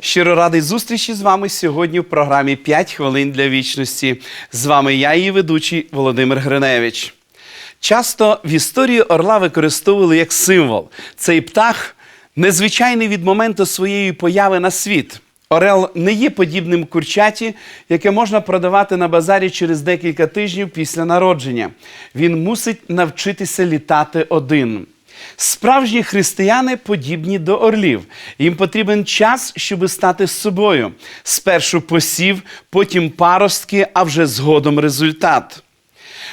Щиро радий зустрічі з вами сьогодні в програмі «5 хвилин для вічності. З вами я, її ведучий Володимир Гриневич. Часто в історії орла використовували як символ. Цей птах незвичайний від моменту своєї появи на світ. Орел не є подібним курчаті, яке можна продавати на базарі через декілька тижнів після народження. Він мусить навчитися літати один. Справжні християни подібні до орлів. Їм потрібен час, щоб стати собою. Спершу посів, потім паростки, а вже згодом результат.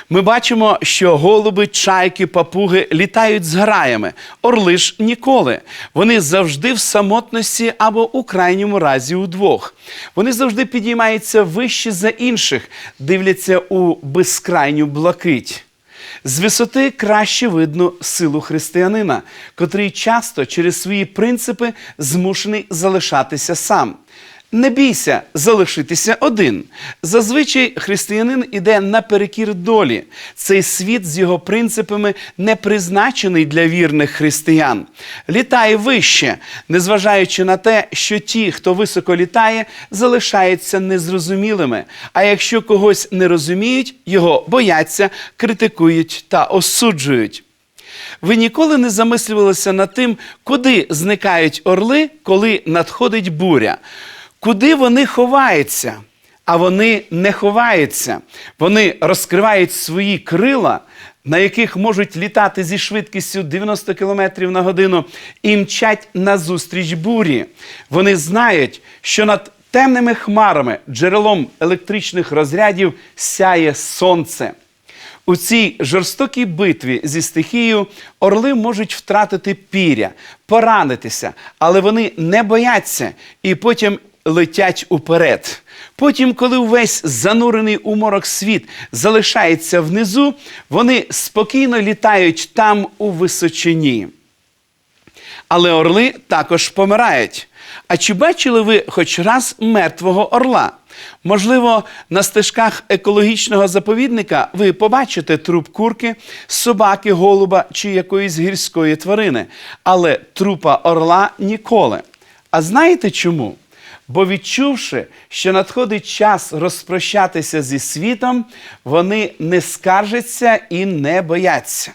Ми бачимо, що голуби, чайки, папуги літають з граями. Орли ж ніколи. Вони завжди в самотності або у крайньому разі удвох. Вони завжди підіймаються вище за інших, дивляться у безкрайню блакить. З висоти краще видно силу християнина, котрий часто через свої принципи змушений залишатися сам. Не бійся залишитися один. Зазвичай християнин іде наперекір долі. Цей світ з його принципами не призначений для вірних християн. Літай вище, незважаючи на те, що ті, хто високо літає, залишаються незрозумілими. А якщо когось не розуміють, його бояться, критикують та осуджують. Ви ніколи не замислювалися над тим, куди зникають орли, коли надходить буря? Куди вони ховаються? А вони не ховаються. Вони розкривають свої крила, на яких можуть літати зі швидкістю 90 км на годину і мчать назустріч бурі. Вони знають, що над темними хмарами, джерелом електричних розрядів сяє сонце. У цій жорстокій битві зі стихією орли можуть втратити піря, поранитися, але вони не бояться і потім летять уперед. Потім, коли увесь занурений у морок світ залишається внизу, вони спокійно літають там у височині. Але орли також помирають. А чи бачили ви хоч раз мертвого орла? Можливо, на стежках екологічного заповідника ви побачите труп курки, собаки, голуба чи якоїсь гірської тварини, але трупа орла ніколи. А знаєте чому? Бо відчувши, що надходить час розпрощатися зі світом, вони не скаржаться і не бояться.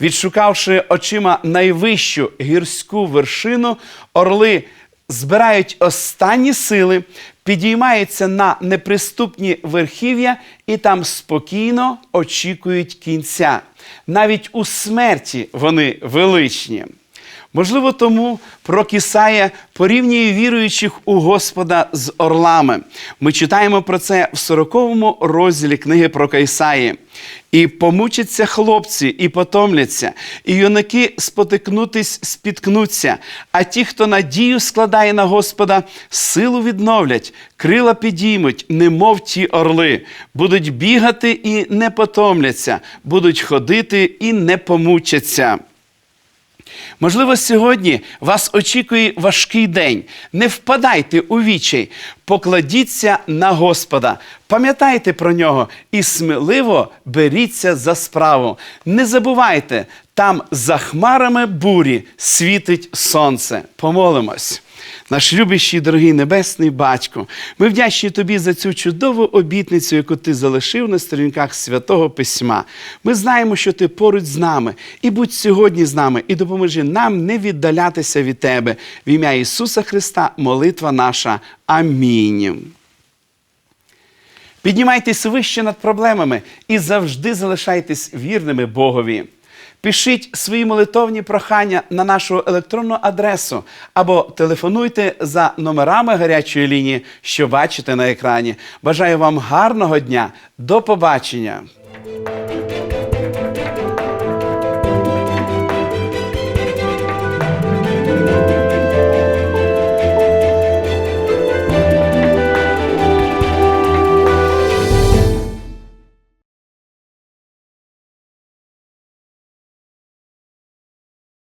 Відшукавши очима найвищу гірську вершину, орли збирають останні сили, підіймаються на неприступні верхів'я і там спокійно очікують кінця. Навіть у смерті вони величні. Можливо, тому пророк Ісая порівнює віруючих у Господа з орлами. Ми читаємо про це в 40-му розділі книги про Ісаї. І помучаться хлопці, і потомляться, і юнаки спотикнутись, спіткнуться. А ті, хто надію складає на Господа, силу відновлять, крила підіймуть, немов ті орли, будуть бігати і не потомляться, будуть ходити і не помучаться. Можливо, сьогодні вас очікує важкий день. Не впадайте у вічай, покладіться на Господа, пам'ятайте про нього і сміливо беріться за справу. Не забувайте, там за хмарами бурі світить сонце. Помолимось. Наш любящий, дорогий небесний батько, ми вдячні тобі за цю чудову обітницю, яку ти залишив на сторінках святого письма. Ми знаємо, що ти поруч з нами, і будь сьогодні з нами, і допоможи нам не віддалятися від тебе. В ім'я Ісуса Христа, молитва наша. Амінь. Піднімайтесь вище над проблемами і завжди залишайтесь вірними Богові. Пишіть свої молитовні прохання на нашу електронну адресу або телефонуйте за номерами гарячої лінії, що бачите на екрані. Бажаю вам гарного дня. До побачення!